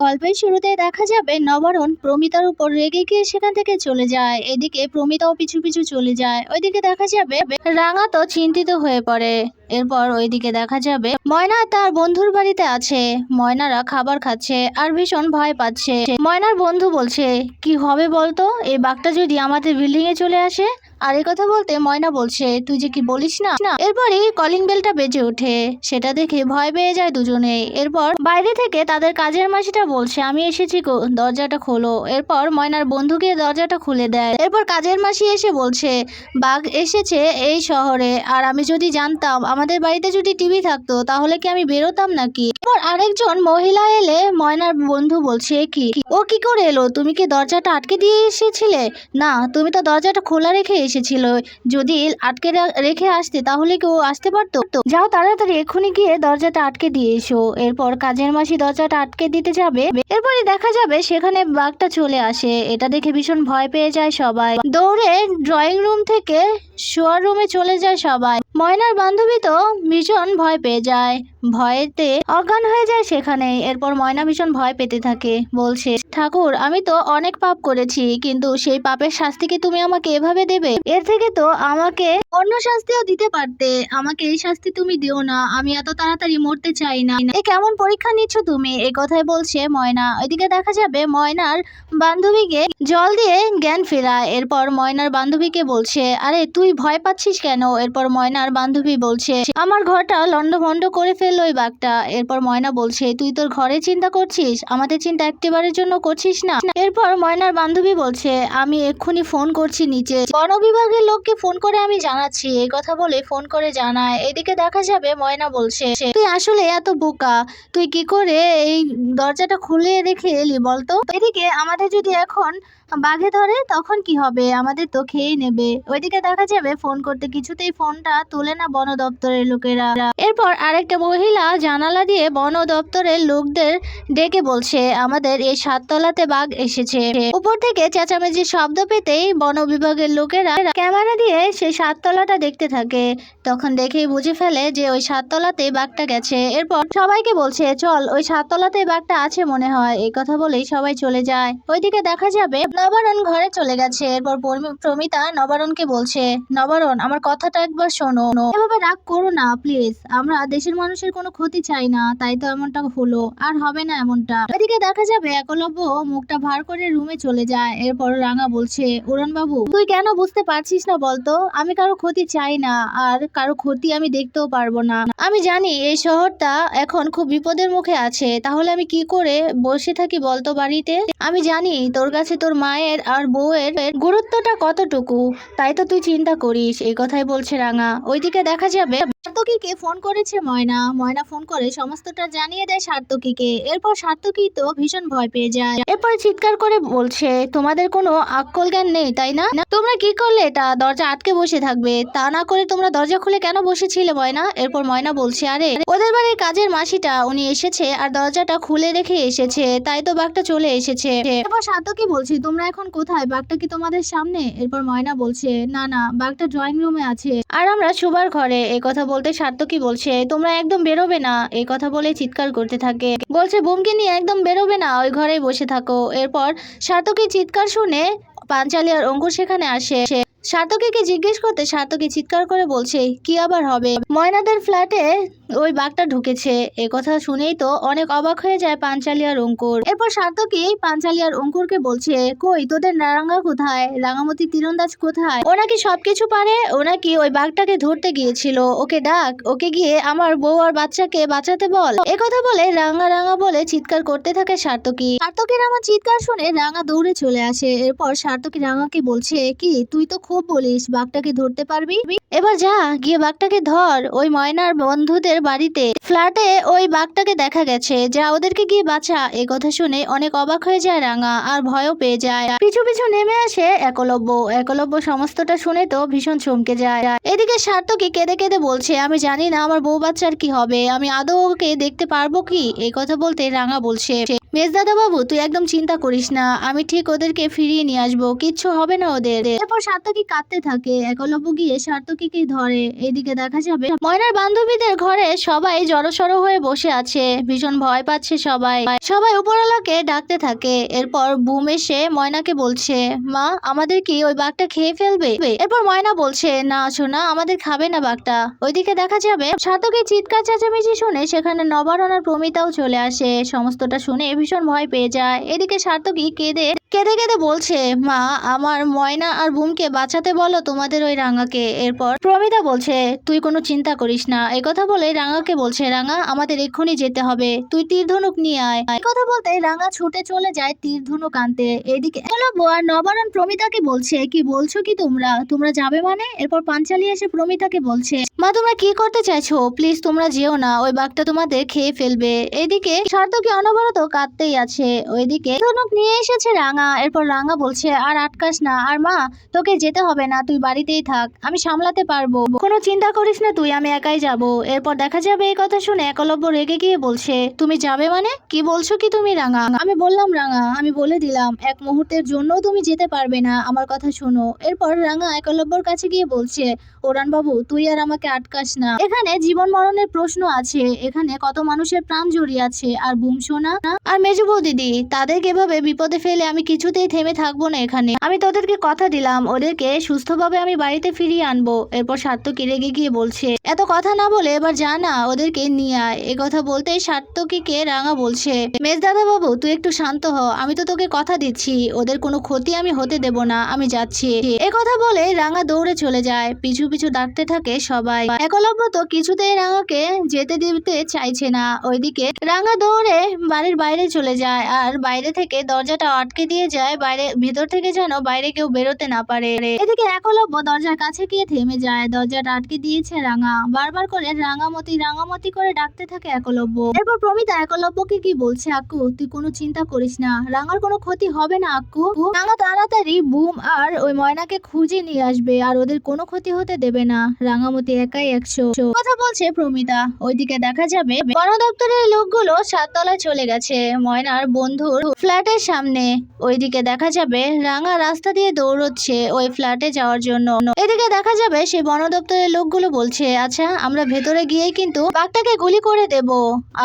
গল্পের শুরুতে দেখা যাবে নবারণ প্রমিতার উপর রেগে গিয়ে সেখান থেকে চলে যায়। এদিকে প্রমিতাও পিছু পিছু চলে যায়। ওইদিকে দেখা যাবে রাঙা তো চিন্তিত হয়ে পড়ে। এরপর ওইদিকে দেখা যাবে ময়না তার বন্ধুর বাড়িতে আছে। ময়নারা খাবার খাচ্ছে আর ভীষণ ভয় পাচ্ছে। ময়নার বন্ধু বলছে, কি হবে বলতো? এই বাঘটা যদি আমাদের বিল্ডিং এ চলে আসে আর এই কথা বলতে ময়না বলছে, তুই যে কি বলিস না? না, এরপরই কলিং বেলটা বেজে ওঠে। সেটা দেখে ভয় পেয়ে যায় দুজনে। এরপর বাইরে থেকে তাদের কাজের মাসিটা বলছে, আমি এসেছি দরজাটা খোলো। এরপর ময়নার বন্ধুকে দরজাটা খুলে দেয়। এরপর কাজের মাসি এসে বলছে, বাঘ এসেছে এই শহরে, আর আমি যদি জানতাম আমাদের বাড়িতে যদি টিভি থাকতো, তাহলে কি আমি বেরোতাম নাকি? এরপর আরেকজন মহিলা এলে ময়নার বন্ধু বলছে, কি? ও কি করে এলো? তুমি কি দরজাটা আটকে দিয়ে এসেছিলে? না, তুমি তো দরজাটা খোলা রেখে এসেছিল। যদি আটকে রেখে আসতে, তাহলে কেউ আসতে পারতো? যাও তাড়াতাড়ি, এক্ষুনি গিয়ে দরজাটা আটকে দিয়ে এসো। এরপর কাজের মাসি দরজাটা আটকে দিতে যাবে। এরপরে দেখা যাবে সেখানে বাঘটা চলে আসে। এটা দেখে ভীষণ ভয় পেয়ে যায় সবাই। দৌড়ে ড্রয়িং রুম থেকে শোয়ার রুমে চলে যায় সবাই। ময়নার বান্ধবী তো ভীষণ ভয় পেয়ে যায়। ভয়েতে অজ্ঞান হয়ে যায় সেখানে এরপর ময়না ভীষণ ভয় পেতে থাকে। বলছে, ঠাকুর, আমি তো অনেক পাপ করেছি, কিন্তু সেই পাপের শাস্তি কি তুমি আমাকে এভাবে দেবে? এর থেকে তো আমাকে অন্য শাস্তিও দিতে পারতে। আমাকে এই শাস্তি তুমি দিও না। আমি এত তাড়াতাড়ি মরতে চাই না। এ কেমন পরীক্ষা নিচ্ছ তুমি? এই কথাই বলছে ময়না। ওইদিকে দেখা যাবে ময়নার বান্ধবীকে জল দিয়ে জ্ঞান ফেরায়। এরপর ময়নার বান্ধবীকে বলছে, আরে, তুই ভয় পাচ্ছিস কেন? এরপর ময়নার বান্ধবী বলছে, আমার ঘরটা লন্ডভন্ড করে ফেলল ওই বাঘটা। এরপর ময়না বলছে, তুই তোর ঘরে চিন্তা করছিস? আমাদের চিন্তা একটিবারের জন্য করছিস না? এরপর ময়নার বান্ধবী বলছে, আমি এক্ষুনি ফোন করছি নিচে। বন বিভাগের লোককে ফোন করে আমি জানাচ্ছি। এই কথা বলে ফোন করে জানায়। এদিকে দেখা যাবে, ময়না বলছে, তুই আসলে এত বোকা। তুই কি করে এই দরজাটা খুলে রেখে এলি বলতো? এদিকে আমাদের যদি এখন বাঘে ধরে, তখন কি হবে? আমাদের তো খেয়ে নেবে। ওইদিকে দেখা যাবে ফোন করতে কিছুতেই ফোনটা তোলে না বন দপ্তরের লোকেরা। এরপর আরেকটা মহিলা জানালা দিয়ে বন দপ্তরের লোকদের ডেকে বলছে, আমাদের এই সাততলাতে বাঘ এসেছে। উপর থেকে চেঁচামেচির শব্দ পেতেই বন বিভাগের লোকেরা ক্যামেরা দিয়ে সেই সাততলাটা দেখতে থাকে। তখন দেখেই বুঝে ফেলে যে ওই সাততলাতে বাঘটা গেছে। এরপর সবাইকে বলছে, চল, ওই সাততলাতে বাঘটা আছে মনে হয়। এই কথা বলেই সবাই চলে যায়। ওইদিকে দেখা যাবে নবারণ ঘরে চলে গেছে। এরপর পরমি- প্রমিতা নবারণকে বলছে, নবারণ, আমার কথাটা একবার শোনো। এভাবে রাগ করো না প্লিজ আমরা দেশের মানুষের কোনো ক্ষতি চাই না, তাই তো এমনটা হলো। আর হবে না এমনটা। এদিকে দেখা যাবে একলব্য মুখটা ভার করে রুমে চলে যায়। এরপর রাঙা বলছে উড়ন বাবু তুই কেন বুঝতে পারছিস না বলতো? আমি কারও ক্ষতি চাই না, আর কারও ক্ষতি আমি দেখতেও পারব না। আমি জানি এই শহরটা এখন খুব বিপদের মুখে আছে। তাহলে আমি কি করে বসে থাকি বলতো বাড়িতে? আমি জানি তোর কাছে তোর মায়ের আর বউয়ের গুরুত্বটা কতটুকু? তাই তো তুই চিন্তা করিস, এই কথাই বলছে রাঙা। ওইদিকে দেখা যাবে সার্থকীকে ফোন করেছে ময়না। ময়না ফোন করে সমস্তটা জানিয়ে দেয় সার্থকীকে। এরপর সার্থকী তো ভীষণ ভয় পেয়ে যায়। এরপর চিৎকার করে বলছে, তোমাদের কোনো আক্কল জ্ঞান নেই, তাই না? তোমরা কি করলে? এটা দরজা আটকে বসে থাকবে। তা না করে তোমরা দরজা খুলে কেন বসেছিলে ময়না? এরপর ময়না বলছে, আরে, ওদের বাড়ির কাজের মাসিটা, উনি এসেছে আর দরজাটা খুলে রেখে এসেছে, তাই তো বাঘটা চলে এসেছে। এরপর সার্থকী বলছে, তোমরা এখন কোথায়? বাঘটা কি তোমাদের সামনে? এরপর ময়না বলছে, না না, বাঘটা ড্রয়িং রুমে আছে। আর আমরা সুবার ঘরে এই কথা বলতে সার্থকী বলছে? তোমরা একদম বেরোবে না। এই কথা বলে চিৎকার করতে থাকে। বলছে, বোমকে নিয়ে একদম বেরোবে না। ওই ঘরে বসে থাকো। এরপর সার্থকী চিৎকার শুনে পাঞ্চালি আর অঙ্কুর সেখানে আসে। সার্থকীকে জিজ্ঞেস করতে সার্থকী চিৎকার করে বলছে, কি আবার হবে? ময়নাদের ফ্ল্যাটে ওই বাঘটা ঢুকেছে। এ কথা শুনেই তো অনেক অবাক হয়ে যায় পাঞ্চালি আর অঙ্কুর। এরপর সার্থকী পাঞ্চালি আর অঙ্কুরকে বলছে, কই, তোদের রাঙা কোথায়? রাঙামতি তীরন্দাজ কোথায়? ও নাকি সবকিছু পারে, ও নাকি ওই বাঘটাকে ধরতে গিয়েছিল। ওকে ডাক, ওকে গিয়ে আমার বউ আর বাচ্চাকে বাঁচাতে বল। এ কথা বলে রাঙা রাঙা বলে চিৎকার করতে থাকে সার্থকী সার্থকীর আমার চিৎকার শুনে রাঙা দৌড়ে চলে আসে। এরপর সার্থকী রাঙাকে বলছে, কি, তুই তো খুব বলিস, বাঘটাকে ধরতে পারবি? এবার যা, গিয়ে বাঘটাকে ধর। ওই ময়নার বন্ধুদের বাড়িতে। ফ্ল্যাটে ওই বাঘটাকে দেখা গেছে। যা ওদেরকে গিয়ে বাঁচা এ কথা শুনে অনেক অবাক হয়ে যায় রাঙা, আর ভয়ও পেয়ে যায়। পিছু পিছু নেমে আসে একলব্য। একলব্য সমস্তটা শুনে তো ভীষণ চমকে যায়। এদিকে সার্থকী কেঁদে কেঁদে বলছে, আমি জানি না আমার বউ বাচ্চার কি হবে। আমি আদৌ ওকে দেখতে পারব কি? এই কথা বলতে রাঙা বলছে মেজদাদা বাবু তুই একদম চিন্তা করিস না। আমি ঠিক ওদেরকে ফিরিয়ে নিয়ে আসব। কিচ্ছু হবে না ওদের। এরপর সার্থকী কাঁদতে থাকে। একলব্য গিয়ে সার্থকীকে ধরে? এদিকে দেখা যাবে ময়নার বান্ধবীদের ঘরে সবাই জড়সড় হয়ে বসে আছে। ভীষণ ভয় পাচ্ছে সবাই। সবাই উপরওয়ালাকে ডাকতে থাকে। এরপর বুম এসে ময়নাকে বলছে, মা, আমাদের কি ওই বাঘটা খেয়ে ফেলবে? এরপর ময়না বলছে, না, সোনা, আমাদের খাবে না বাঘটা। ওইদিকে দেখা যাবে সাতকের চিৎকার চেঁচামেচি শুনে সেখানে নবারণ আর প্রমিতাও চলে আসে। সমস্তটা শুনে ভীষণ ভয় পেয়ে যায়। এদিকে সার্থকী কেঁদে কেঁদে কেঁদে বলছে, মা, আমার ময়না আর বুমকে বাঁচাতে বলো তোমাদের ওই রাঙাকে। এরপর প্রমিতা বলছে, তুই কোনো চিন্তা করিস না। কথা বলে রাঙাকে বলছে, রাঙা, আমাদের এক্ষুনি যেতে হবে। তুই তীর ধনুক নিয়ে আয়। কথা বলতে রাঙা ছুটে চলে যায় তীর ধনুক আনতে। এদিকে নবারণ প্রমিতাকে বলছে, কি বলছো কি তোমরা? তোমরা যাবে মানে? এরপর পাঞ্চালি এসে প্রমিতাকে বলছে, মা, তোমরা কি করতে চাইছো? প্লিজ তোমরা যেও না, ওই বাঘটা তোমাদের খেয়ে ফেলবে। এদিকে সার্থকী অনবরত কাঁদতেই আছে। ওইদিকে ধনুক নিয়ে এসেছে রাঙা। এরপর রাঙা বলছে, আর আটকাস না। আর মা, তোকে যেতে হবে না, তুই বাড়িতেই থাক। আমি সামলাতে পারব। কোনো চিন্তা করিস না, তুই, আমি একাই যাব। এরপর দেখা যাবে এই কথা শুনে একলব্য রেগে গিয়ে বলছে, তুমি যাবে মানে? কি বলছো কি তুমি, রাঙা? আমি বললাম, রাঙা, আমি বলে দিলাম, এক মুহূর্তের জন্য তুমি যেতে পারবে না, আমার কথা শোনো। এরপর রাঙা একলব্যর কাছে গিয়ে বলছে ওরান বাবু তুই আর আমাকে আটকাস না। এখানে জীবন মরণের প্রশ্ন আছে, এখানে কত মানুষের প্রাণ জড়িয়ে আছে, আর বুম সোনা, আর মেজু দিদি তাদেরকে এভাবে বিপদে ফেলে আমি কিছুতেই থেমে থাকব না এখানে? আমি তোদেরকে কথা দিলাম, ওদেরকে সুস্থভাবে আমি বাড়িতে ফিরিয়ে আনব। এরপর সার্থকী রেগে গিয়ে বলছে, এত কথা না বলে এবার যা না, ওদেরকে নিয়ে আয়। এ কথা বলতেই সার্থকীকে রাঙা বলছে, মেজ দাদা বাবু তুই একটু শান্ত হ, আমি তো তোকে কথা দিচ্ছি, ওদের কোনো ক্ষতি আমি হতে দেব না, আমি যাচ্ছি। এ কথা বলে রাঙা দৌড়ে চলে যায়, পিছু পিছু ডাকতে থাকে সবাই। একলব্য তো কিছুতেই রাঙাকে যেতে দিতে চাইছে না, ওইদিকে রাঙা দৌড়ে বাড়ির বাইরে চলে যায় আর বাইরে থেকে দরজাটা আটকে দিয়ে যায়, বাইরে, ভেতর থেকে যেন বাইরে কেউ বেরোতে না পারে। এদিকে একলব্য দরজার কাছে গিয়ে থেমে যায় দরজাটা আটকে দিয়েছে রাঙা। বারবার করে রাঙামতি রাঙামতি করে ডাকতে থাকে একলব্য। এরপর প্রমিতা একলব্যকে কি বলছে, আক্কু, তুই কোনো চিন্তা করিস না। রাঙার কোনো ক্ষতি হবে না, আক্কু। রাঙা তাড়াতাড়ি বুম আর ওই ময়নাকে খুঁজে নিয়ে আসবে, আর ওদের কোনো ক্ষতি হতে দেবে না। রাঙামতি একাই একশো। কথা বলছে প্রমিতা। ওইদিকে দেখা যাবে বন দপ্তরের লোকগুলো সাততলায় চলে গেছে, ময়নার বন্ধুর ফ্ল্যাটের সামনে। ওইদিকে দেখা যাবে রাঙা রাস্তা দিয়ে দৌড়চ্ছে ওই ফ্ল্যাটে যাওয়ার জন্য। এদিকে দেখা যাবে সেই বন দপ্তরের লোকগুলো বলছে আচ্ছা আমরা ভেতরে গিয়ে কিন্তু বাঘটাকে গুলি করে দেব।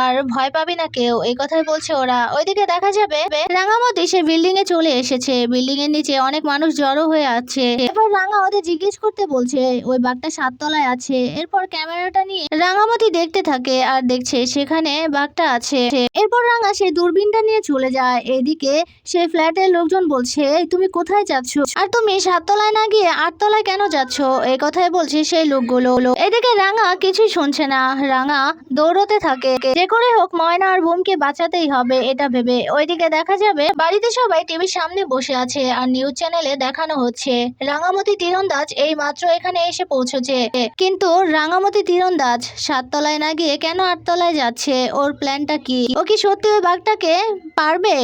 আর ভয় পাবি না কেউ, এই কথাই বলছে ওরা। ওইদিকে দেখা যাবে রাঙামতি সে বিল্ডিং এ চলে এসেছে। বিল্ডিং এর নিচে অনেক মানুষ জড়ো হয়ে আছে। এরপর রাঙা ওদের জিজ্ঞেস করতে বলছে, ওই বাঘটা সাততলায় আছে? এরপর ক্যামেরাটা নিয়ে রাঙামতি দেখতে থাকে আর দেখছে সেখানে বাঘটা আছে। এরপর রাঙা সেই দূরবীনটা নিয়ে চলে যায়। এদিকে সেই ফ্ল্যাটের লোকজন বলছে তুমি কোথায় যাচ্ছ? আর তুমি সাততলায় না গিয়ে আটতলায় কেন যাচ্ছ? এই কথাই বলছে সেই লোকগুলো। এদিকে রাঙা কিছুই শুনছে না। রাঙা দৌড়তে থাকে। যে করে হোক ময়না আর বোমকে বাঁচাতেই হবে, এটা ভেবে। ওইদিকে দেখা যাবে, বাড়িতে সবাই টিভির সামনে বসে আছে আর নিউজ চ্যানেলে দেখানো হচ্ছে। রাঙামতি তীরন্দাজ এই মাত্র এখানে এসে পৌঁছেছে। কিন্তু রাঙামতি তীরন্দাজ সাততলায় না গিয়ে কেন আটতলায় যাচ্ছে? ওর প্ল্যানটা কি? ও কি সত্যি ওই বাঘটাকে পারবে?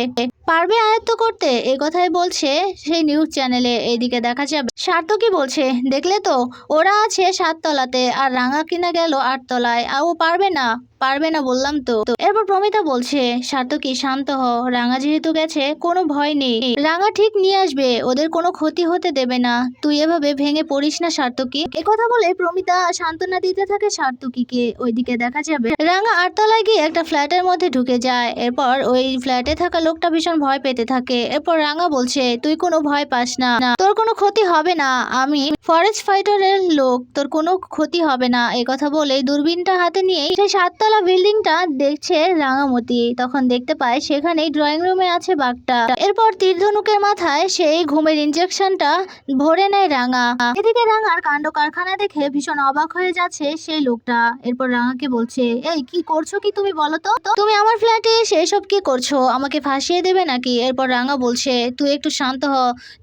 পারবে আয়ত্ত করতে? এ কথাই বলছে সেই নিউজ চ্যানেলে এইদিকে দেখা যাবে সার্থ কি বলছে, দেখলে তো, ওরা আছে সাততলাতে, আর রাঙা কিনা গেল আটতলায়, আর ও পারবে না। পারবে না বললাম তো। এরপর প্রমিতা বলছে, সার্থকী, শান্ত হ রাঙা যেহেতু গেছে, কোনো ভয় নেই। রাঙা ঠিক নিয়ে আসবে, ওদের কোনো ক্ষতি হতে দেবে না। তুই এভাবে ভেঙে পড়িস না, সার্থকী। কথা বলে প্রমিতা সান্ত্বনা দিতে থাকে সার্থকীকে। ওইদিকে দেখা যাবে, রাঙা আটতলায় গিয়ে একটা ফ্ল্যাটের মধ্যে ঢুকে যায়। এরপর ওই ফ্ল্যাটে থাকা লোকটা ভীষণ ভয় পেতে থাকে। এরপর রাঙা বলছে, তুই কোনো ভয় পাস না। তোর কোনো ক্ষতি হবে না। আমি ফরেস্ট ফাইটারের লোক। তোর কোনো ক্ষতি হবে না। কথা বলে দূরবীনটা হাতে নিয়ে, সেই সাততলা বিল্ডিংটা দেখছে রাঙামতি। তখন দেখতে পায় সেখানেই ড্রয়িং রুমে আছে বাঘটা। এরপর তীর ধনুকের মাথায় সেই ঘুমের ইনজেকশনটা ভরে নেয় রাঙা। এদিকে রাঙার কাণ্ড কারখানা দেখে ভীষণ অবাক হয়ে যাচ্ছে সেই লোকটা। এরপর রাঙাকে বলছে এই কি করছ কি তুমি বলো তো? তুমি আমার ফ্ল্যাটে এসে এসব কি করছ? আমাকে ফাঁসিয়ে দেবে নাকি? এরপর রাঙা বলছে তুই একটু শান্ত হ।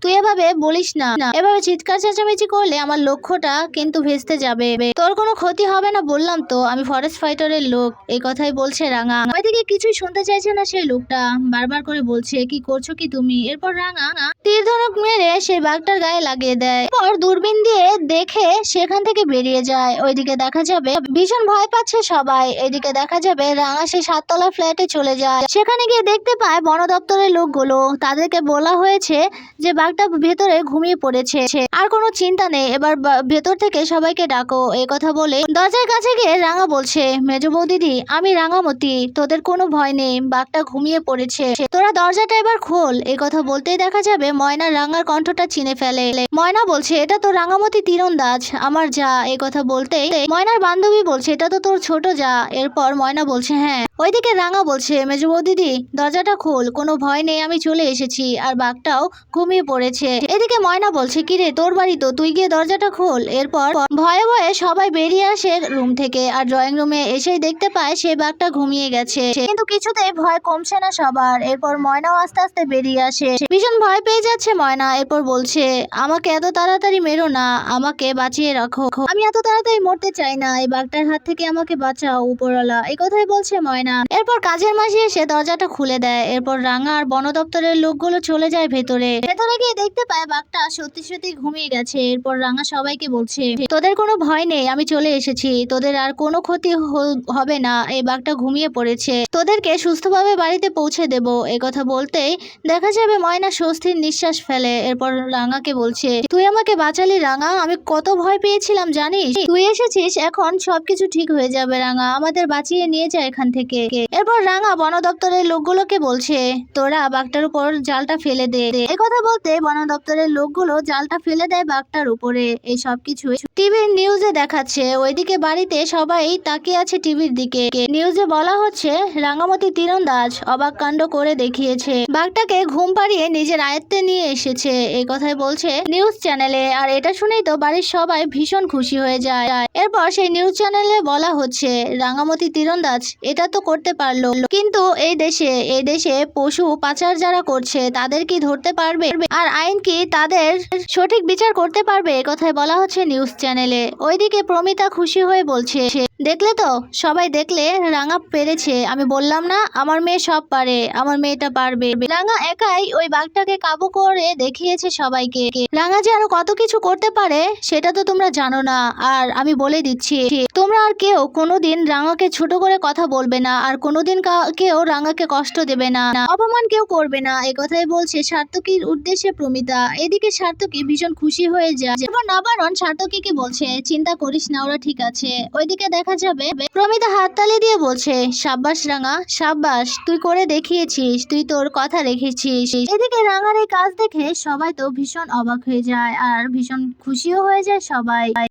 তুই এভাবে বলিস না, এভাবে চিৎকার চেঁচামেচি করলে আমার লক্ষ্যটা কিন্তু ভেস্তে যাবে। তোর কোনো ক্ষতি হবে না বললাম তো। আমি ফরেস্ট ফাইটারের লোক। এই কথাই বলছে রাঙা। ওইদিকে কিছুই শুনতে চাইছে না সেই লোকটা। বারবার করে বলছে, কি করছ কি তুমি? এরপর রাঙা তীর ধনুক মেরে সেই বাঘটার গায়ে লাগিয়ে দেয়। পর দূরবীন দিয়ে দেখে সেখান থেকে বেরিয়ে যায়। ওইদিকে দেখা যাবে ভীষণ ভয় পাচ্ছে সবাই। এদিকে দেখা যাবে রাঙা সেই সাততলা ফ্ল্যাটে চলে যায়। সেখানে গিয়ে দেখতে পায় বন দপ্তরের লোকগুলো। তাদেরকে বলা হয়েছে যে বাঘটা ভেতরে ঘুমিয়ে পড়েছে। আর কোনো চিন্তা নেই। এবার ভেতর থেকে সবাইকে ডাকো। এই কথা বলে দরজার কাছে গিয়ে রাঙা বলছে মেজ বৌদিদি আমি রাঙামতি, তোদের কোনো ভয় নেই, বাঘটা ঘুমিয়ে পড়েছে। তোরা দরজাটা এবার খোল এই কথা বলতেই দেখা যাবে ময়না রাঙার কণ্ঠটা চিনে ফেলে। ময়না বলছে, এটা তো রাঙামতি তীরন্দাজ, আমার যা। এই কথা বলতে ময়নার বান্ধবী বলছে, এটা তো তোর ছোট যা। এরপর ময়না বলছে হ্যাঁ। ওইদিকে রাঙা বলছে মেজ বৌদিদি দরজাটা খোল, কোনো ভয় নেই, আমি চলে এসেছি। আর বাঘটাও ঘুমিয়ে পড়েছে। এদিকে ময়না বলছে কিরে তোর বাড়ি তো, তুই গিয়ে দরজাটা খোল। এরপর ভয়ে ভয়ে সবাই বেরিয়ে আসে রুম থেকে, আর ড্রয়িং রুমে এসেই দেখতে পায় সেই বাঘটা ঘুমিয়ে গেছে। কিন্তু কিছুতেই ভয় কমছে না সবার। এরপর ময়নাও আস্তে আস্তে বেরিয়ে আসে। ভীষণ ভয় পেয়ে যাচ্ছে ময়না। এরপর বলছে, আমাকে এত তাড়াতাড়ি মেরো না। আমাকে বাঁচিয়ে রাখো। আমি এত তাড়াতাড়ি মরতে চাই না। এই বাঘটার হাত থেকে আমাকে বাঁচাও, উপরওয়ালা। এই কথাই বলছে ময়না। এরপর কাজের মাসি এসে দরজাটা খুলে দেয়। এরপর রাঙা আর বন দপ্তরের লোকগুলো চলে যায় ভেতরে। ভেতরে গিয়ে দেখতে পায় বাঘটা সত্যি সত্যি ঘুমিয়ে গেছে। এরপর রাঙা সবাইকে বলছে, তোদের কোনো ভয় নেই। আমি চলে এসেছি। তোদের আর কোনো ক্ষতি হ- হবে না, এই বাঘটা ঘুমিয়ে পড়েছে। তোদেরকে সুস্থভাবে বাড়িতে পৌঁছে দেব কথা বলতেই দেখা যাবে ময়না স্বস্তির নিঃশ্বাস ফেলে। এরপর রাঙাকে বলছে, তুই আমাকে বাঁচালি রাঙা, আমি কত ভয় পেয়েছিলাম, জানিস? তুই এসেছিস, এখন সবকিছু ঠিক হয়ে যাবে রাঙা, আমাদের বাঁচিয়ে নিয়ে যা এখান থেকে। এরপর রাঙা বন দপ্তরের লোকগুলোকে বলছে, তোরা বাঘটার উপর জালটা ফেলে দে। কথা বলতে বন দপ্তরের লোকগুলো জালটা ফেলে দেয় বাঘটার উপরে। এই সব কিছু টিভির নিউজে দেখাচ্ছে। ওইদিকে বাড়িতে সবাই তাকিয়ে আছে টিভির দিকে। নিউজে বলা হচ্ছে রাঙামতি তীরন্দাজ অবাক কাণ্ড করে দেখিয়েছে। বাঘটাকে ঘুম পাড়িয়ে নিজের আয়ত্তে নিয়ে এসেছে। এই কথাই বলছে নিউজ চ্যানেলে আর এটা শুনেই তো বাড়ির সবাই ভীষণ খুশি হয়ে যায়। এরপর সেই নিউজ চ্যানেলে বলা হচ্ছে রাঙামতি তীরন্দাজ, এটা তো করতে পারল। কিন্তু এই দেশে এই দেশে পশু পাচার যারা করছে, তাদের কি ধরতে পারবে? আর আইন কি তাদের সঠিক বিচার করতে পারবে? এ কথাই বলা হচ্ছে নিউজ চ্যানেলে ওইদিকে প্রমিতা খুশি হয়ে বলছে, দেখলে তো সবাই দেখলে রাঙা পেরেছে। আমি বললাম, না, আমার মেয়ে সব পারে, আমার মেয়েটা পারবে। রাঙা একাই ওই বাঘটাকে কাবু করে দেখিয়েছে সবাইকে। রাঙা যে আরও কত কিছু করতে পারে, সেটা তো তোমরা জানো না। আর আমি বলে দিচ্ছি, তোমরা আর কেউ কোনোদিন রাঙাকে ছোট করে কথা বলবে না, আর কোনোদিন কেউ রাঙাকে কষ্ট দেবে না। অপমান কেউ করবে না এই কথাই বলছে সার্থকীর উদ্দেশ্যে প্রমিতা। এদিকে সার্থকী ভীষণ খুশি হয়ে যায়। এবার নবারণ সার্থকীকে বলছে, চিন্তা করিস না, ওরা ঠিক আছে। ওইদিকে দেখা যাবে, প্রমিতা হাততালি দিয়ে বলছে, সাব্বাস রাঙা, সাব্বাস, তুই করে দেখিয়েছিস, তুই তোর কথা রেখেছিস। এদিকে রাঙার এই কাজ দেখে সবাই তো ভীষণ অবাক হয়ে যায়, আর ভীষণ খুশিও হয়ে যায় সবাই।